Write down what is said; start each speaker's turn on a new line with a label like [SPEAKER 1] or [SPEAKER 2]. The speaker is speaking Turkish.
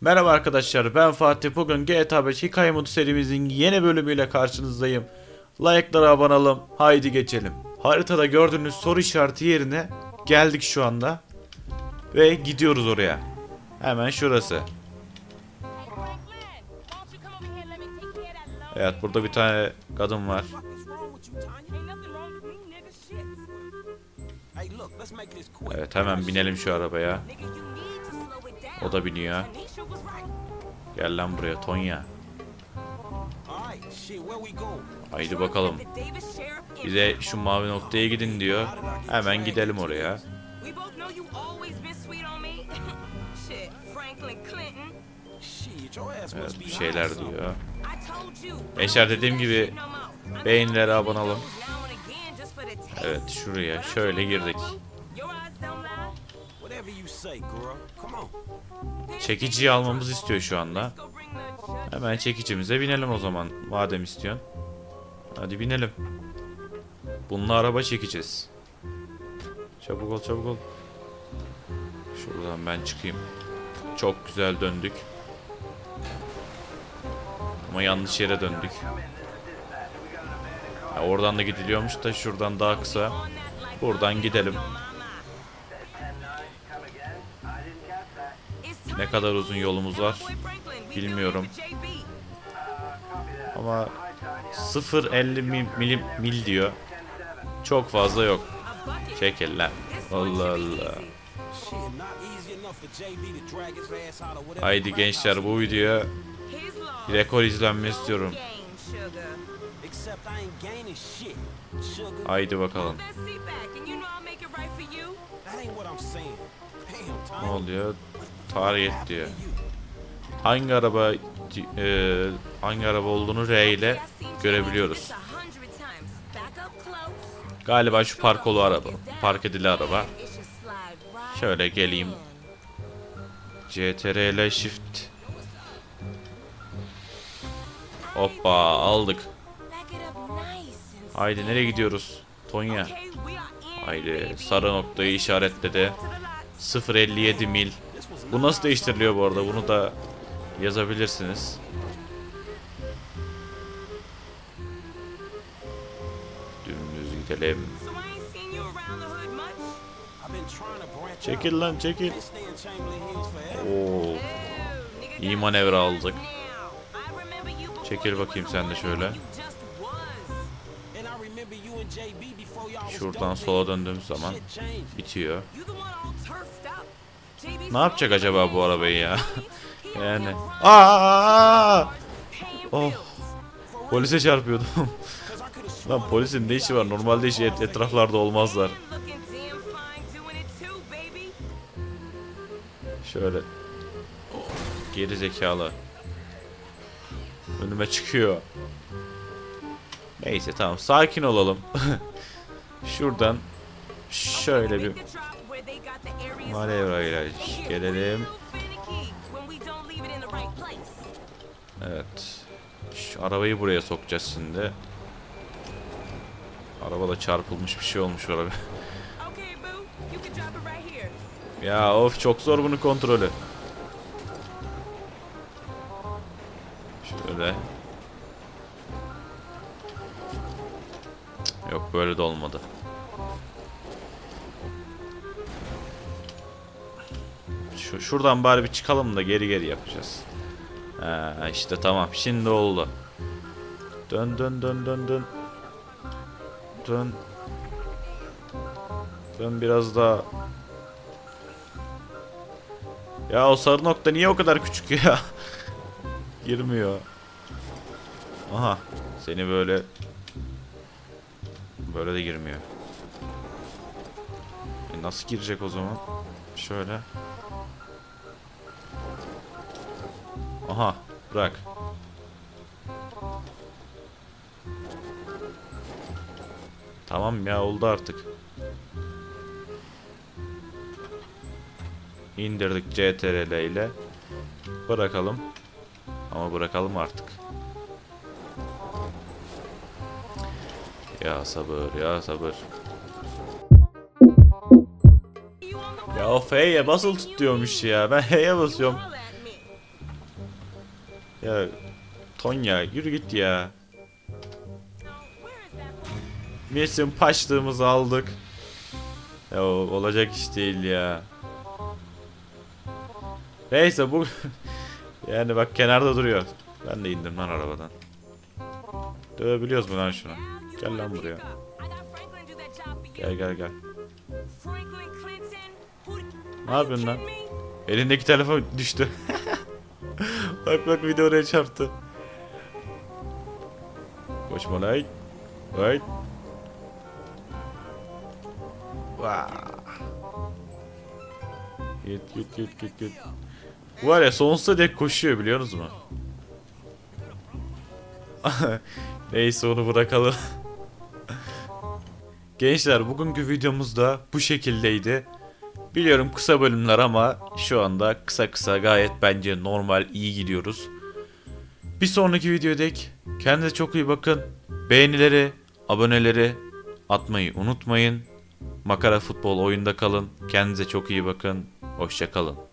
[SPEAKER 1] Merhaba arkadaşlar ben Fatih bugün GTA 5 hikaye modu serimizin yeni bölümüyle karşınızdayım. Like'lara abone haydi geçelim. Haritada gördüğünüz soru işareti yerine geldik şu anda. Ve gidiyoruz oraya. Hemen şurası. Evet burada bir tane kadın var. Evet hemen binelim şu arabaya. O da biniyor. Gel lan buraya Tonya. Haydi bakalım. Bize şu mavi noktaya gidin diyor. Hemen gidelim oraya. Evet bir şeyler diyor. Gençler dediğim gibi beğenilere abone. Evet şuraya şöyle girdik. Çekiciyi almamızı istiyor şu anda. Hemen çekicimize binelim o zaman madem istiyorsun. Hadi binelim. Bununla araba çekeceğiz. Çabuk ol çabuk ol. Şuradan ben çıkayım. Çok güzel döndük. Ama yanlış yere döndük. Ya oradan da gidiliyormuş da şuradan daha kısa. Buradan gidelim. Ne kadar uzun yolumuz var bilmiyorum. ama 0.50 mil, mil diyor. Çok fazla yok. Çekil lan. Allah Allah. Haydi gençler bu videoya rekor izlenme istiyorum. Haydi bakalım. Ne oluyor? Tarih et diyor. Hangi araba e, hangi araba olduğunu R ile görebiliyoruz. Galiba şu parkolu araba. Park edili araba. Şöyle geleyim. CTRL ile shift. Hoppa aldık. Haydi nereye gidiyoruz? Tonya. Haydi sarı noktayı işaretledi.
[SPEAKER 2] To the lot.
[SPEAKER 1] 0.57 mil. Bu nasıl değiştiriliyor bu arada? Bunu da yazabilirsiniz. Dümdüz gidelim. Çekil lan çekil. Oo, iyi manevra aldık. Çekil bakayım sen de şöyle. Şuradan sola
[SPEAKER 3] heads.
[SPEAKER 1] döndüğümüz zaman bitiyor. Ne yapacak acaba bu arabayı ya? Yani. Aa! Oh. Polise çarpıyordum. Lan polisin ne işi var? Normalde işi et- etraflarda olmazlar. Şöyle. Geri zekalı. Önüme çıkıyor. Neyse tamam sakin olalım. Şuradan şöyle bir manevra ile gelelim. Evet. Şu arabayı buraya sokacağız şimdi. Arabada çarpılmış bir şey olmuş araba.
[SPEAKER 2] Here.
[SPEAKER 1] ya of çok zor bunun kontrolü. Şöyle. Yok böyle de olmadı. Şu, şuradan bari bir çıkalım da geri geri yapacağız. Ha, işte tamam şimdi oldu. Dön dön dön dön dön. Dön. Dön biraz daha. Ya o sarı nokta niye o kadar küçük ya? Girmiyor. Aha. Seni böyle böyle de girmiyor. E nasıl girecek o zaman? Şöyle. Aha, bırak. Tamam ya oldu artık. İndirdik CTRL ile. Bırakalım. Ama bırakalım artık. Ya sabır ya sabır. Ya of H'ye basılı tut diyormuş ya. Ben H'ye basıyorum. Ya Tonya yürü git ya. Mesin paçlığımızı aldık. Ya olacak iş değil ya. Neyse bu yani bak kenarda duruyor. Ben de indim lan arabadan. Dövebiliyoruz mu lan şunu? Gel lan buraya. Gel gel gel. Ne yapıyorsun lan? Elindeki telefon düştü. bak bak video oraya çarptı. Koşma lan. Vay. Vaa. Git git git git git. Var ya sonsuza dek koşuyor biliyor musunuz mu? Neyse onu bırakalım. Gençler bugünkü videomuz da bu şekildeydi. Biliyorum kısa bölümler ama şu anda kısa kısa gayet bence normal iyi gidiyoruz. Bir sonraki videoda dek kendinize çok iyi bakın. Beğenileri, aboneleri atmayı unutmayın. Makara futbol oyunda kalın. Kendinize çok iyi bakın. Hoşça kalın.